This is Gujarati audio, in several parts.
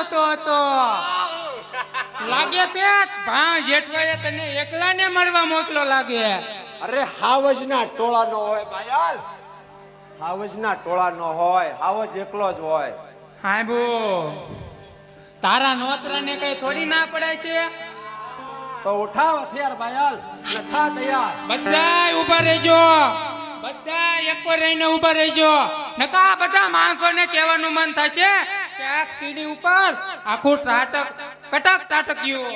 જોતો હતો. લાગે તે ભાણ જેઠવાએ તને એકલાને મળવા મોકલો લાગે. અરે હાવજના ટોળા નો હોય બાયાલ. હાવજના ટોળા નો હોય હાવજ એકલો જ હોય. હા બો તારા નોતરાને કઈ થોડી ના પડે છે? તો ઉઠાવ હથિયાર ભાયાલ થા તૈયાર. બધા ઊભા રહેજો. બધા એકો રહીને ઊભા રહેજો. નકા બધા માણસોને કહેવાનું મન થશે? કે કીડી ઉપર આખું ટાટક કટક ટાટક્યું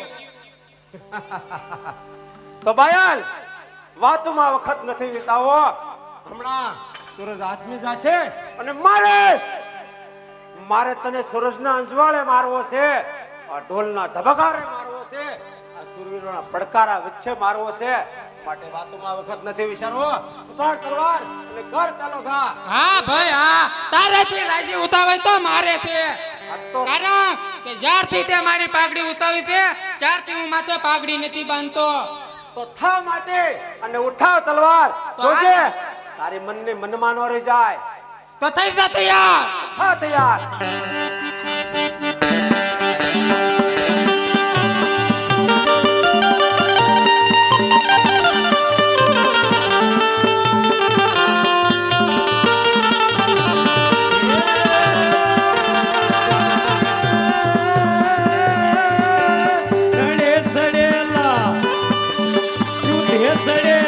તો બાયલ વાતમાં વખત નથી વિતાવો. હમણાં સૂરજ આથમી જશે. અને મારે મારે તને સૂરજના અંજવાળે મારવો છે. આ ઢોલના ધબકારે મારવો છે. આ સૂર્યના પડકારા વચ્ચે મારવો છે. માટે વાતોમાં વખત નથી વિચારવો ઉતાર તલવાર અને કર ચાલો ઘા. હા ભાઈ હા. તારેથી રાજી ઉતાવે તો મારે છે. કારણ કે જ્યારથી તે મારી પાઘડી ઉતાવી છે ત્યારથી હું માથે પાઘડી નથી બાંધતો. તો થા માટે અને ઉઠાવ તલવાર. જોજે. તારી મનને મનમાં ન રહી જાય. તો થઈ જા તૈયાર. થા તૈયાર. ಹೆಸರೇ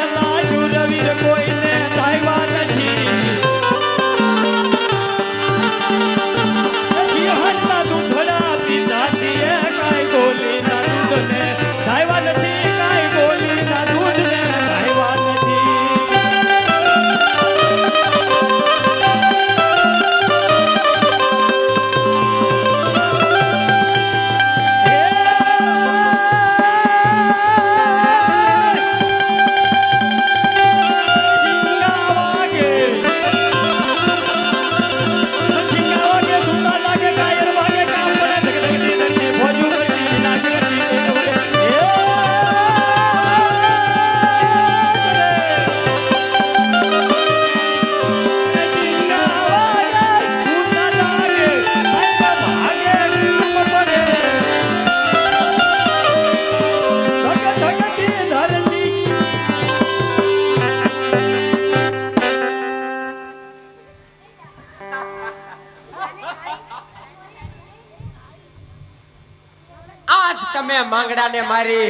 તમે માંગડાને મારી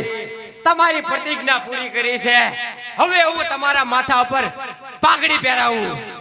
તમારી પ્રતિજ્ઞા પૂરી કરી છે. હવે હું તમારા માથા ઉપર પાઘડી પહેરાવું.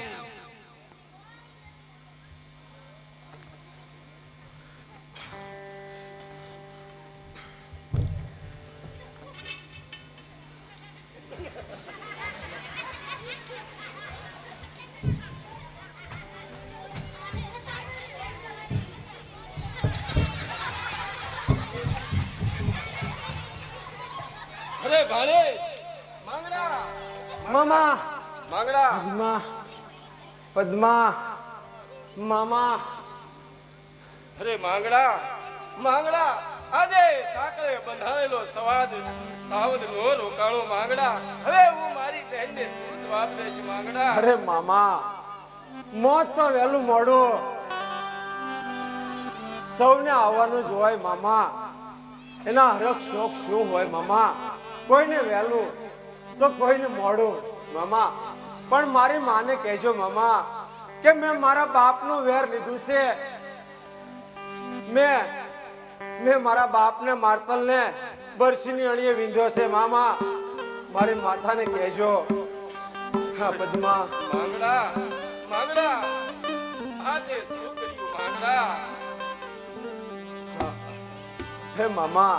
મામા. માંગડા. પદ્મા. પદ્મા. મામા. અરે માંગડા. માંગડા. આજે સાકરે બંધાયેલો સવાદ સાવદ નો રોકાણો માંગડા. હવે હું મારી બહેનને શું જવાબ દઈશ માંગડા. અરે મામા મોત તો વહેલું મોડું. સૌને આવવાનું જ હોય મામા. એના હરખ શોખ શું હોય મામા? કોઈને વહેલું તો કોઈને મોડું. મામા પણ મારી માને કહેજો મામા કે મેં મારા બાપનું વેર લીધું છે. મેં મેં મારા બાપને મારતલને બરસીની અણીએ વિંધ્યો છે મામા. મારી માતાને કહેજો. હા પદ્મા. માંગડા માંગડા. આજે શું કર્યું માંગડા. હે મામા.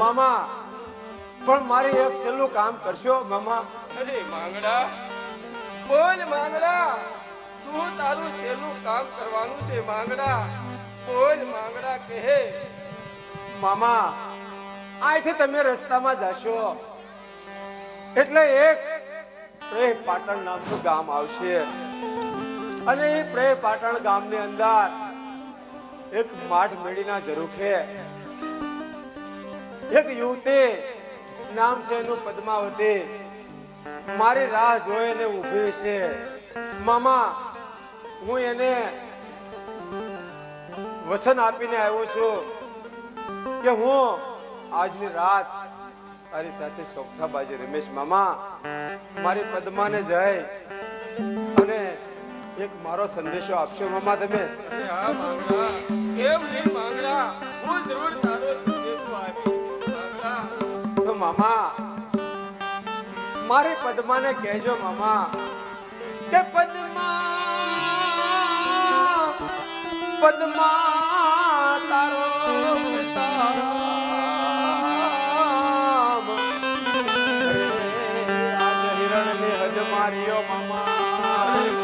મામા પણ મારે એક છેલ્લું કામ કરશો મામા. અરે માંગડા. બોલ માંગડા. શું તારું છેલ્લું કામ કરવાનું છે માંગડા? બોલ માંગડા કહે. મામા અહીંથી તમે રસ્તામાં જશો. એટલે એક પ્રેહ પાટણ નામનું ગામ આવશે. અને એ પ્રેહ પાટણ ગામની અંદર એક માઠ મેળીના જરૂખે એક યુવતી નામ છે એનું પદ્માવતી. મારી રાહ જોઈને ઊભી છે. મામા, હું એને વસન આપીને આવ્યો છું કે હું આજની રાત તારી સાથે સોગઠાબાજી રમેશ. મામા, મારી પદ્માને જઈ અને એક મારો સંદેશો આપશો. મામા, તમે કેમ નહીં માંગડા? હું જરૂર મામા. મારી પદ્માને કહેજો મામા કે પદ્મા પદ્મા તારો આજ હિરણની હદ માર્યો મામા.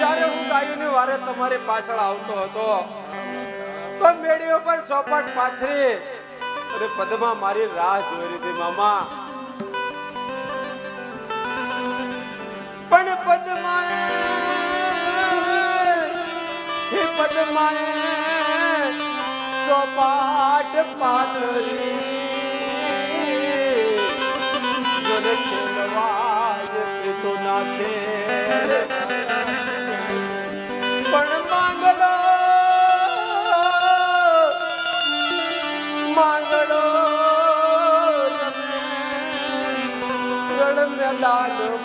જ્યારે હું ગાયોની વારે તમારી પાછળ આવતો હતો, તો મેળીઓ પર ચોપટ પાથરી અને પદમાં મારી રાહ જોઈ રહી હતી મામા. પણ પદમાએ, હે પદમાએ સોપાટ પાથરી. જોને ખેલવા જ પીતો નાખે Lord.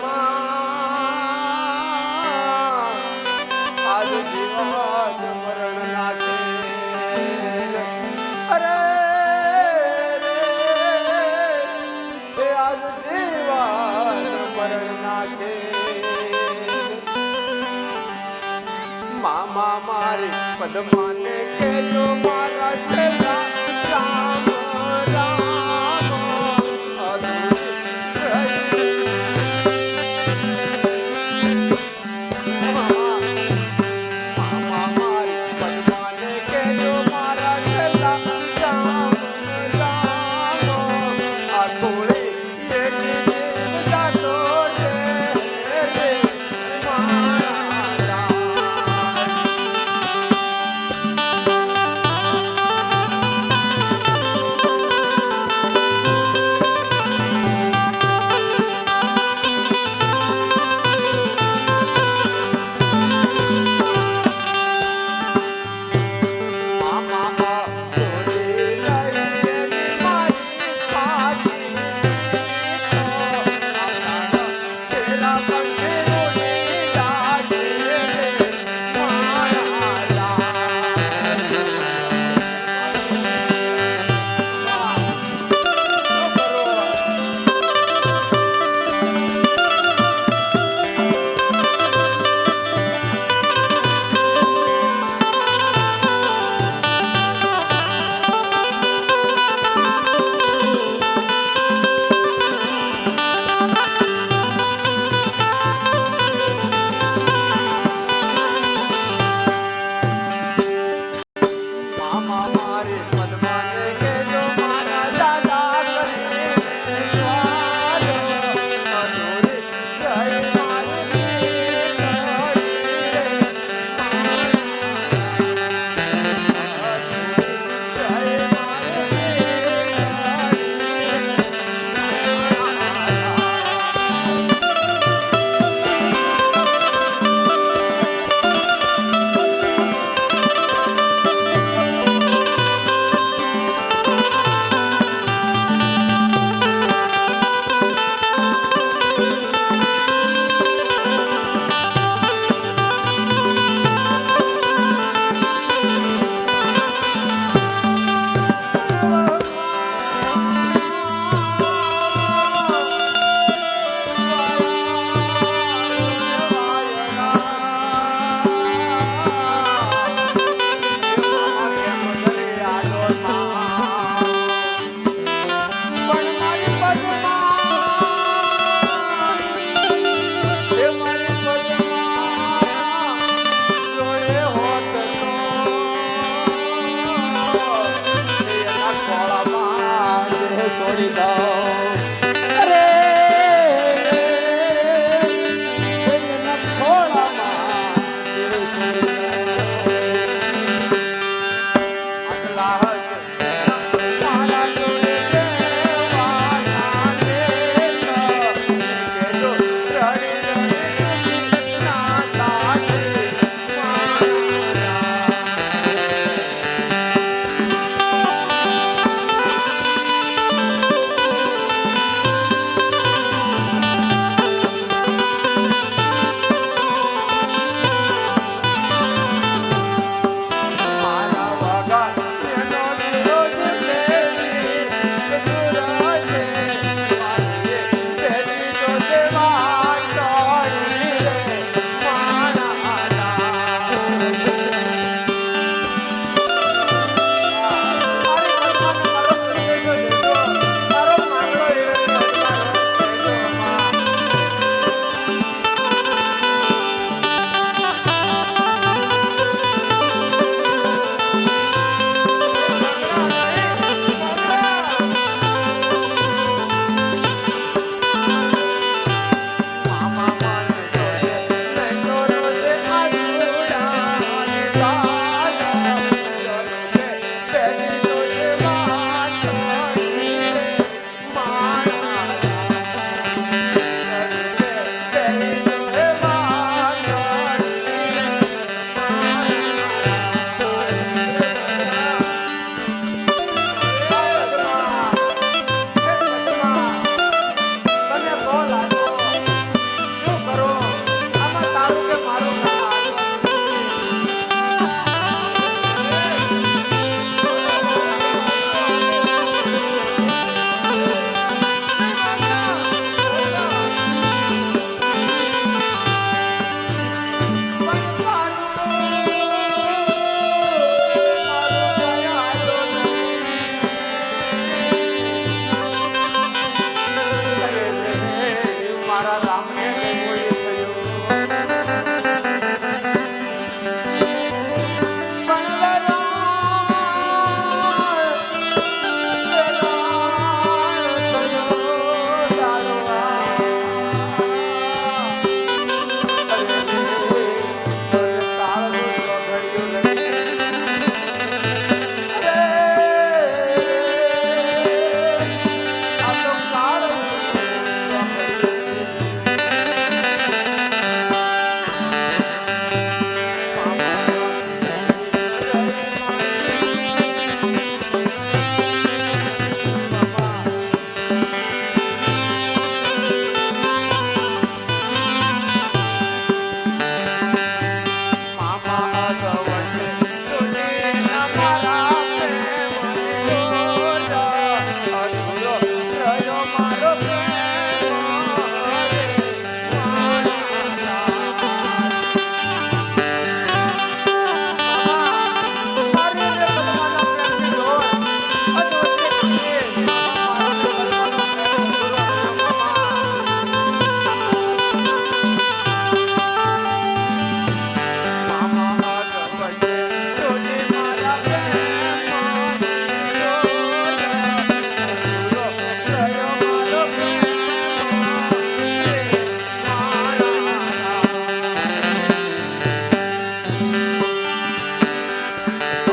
છે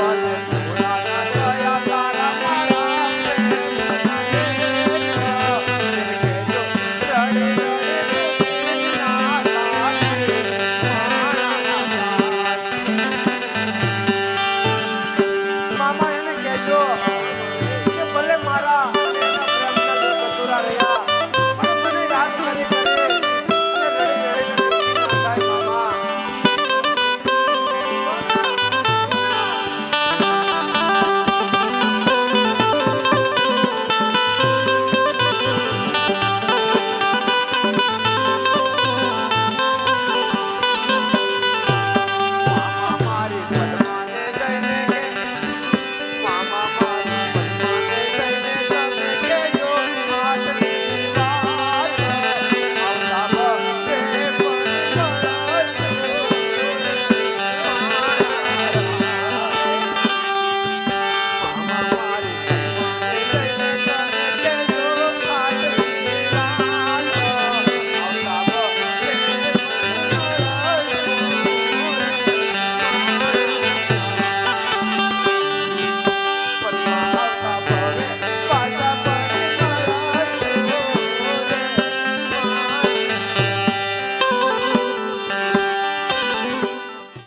Thank you.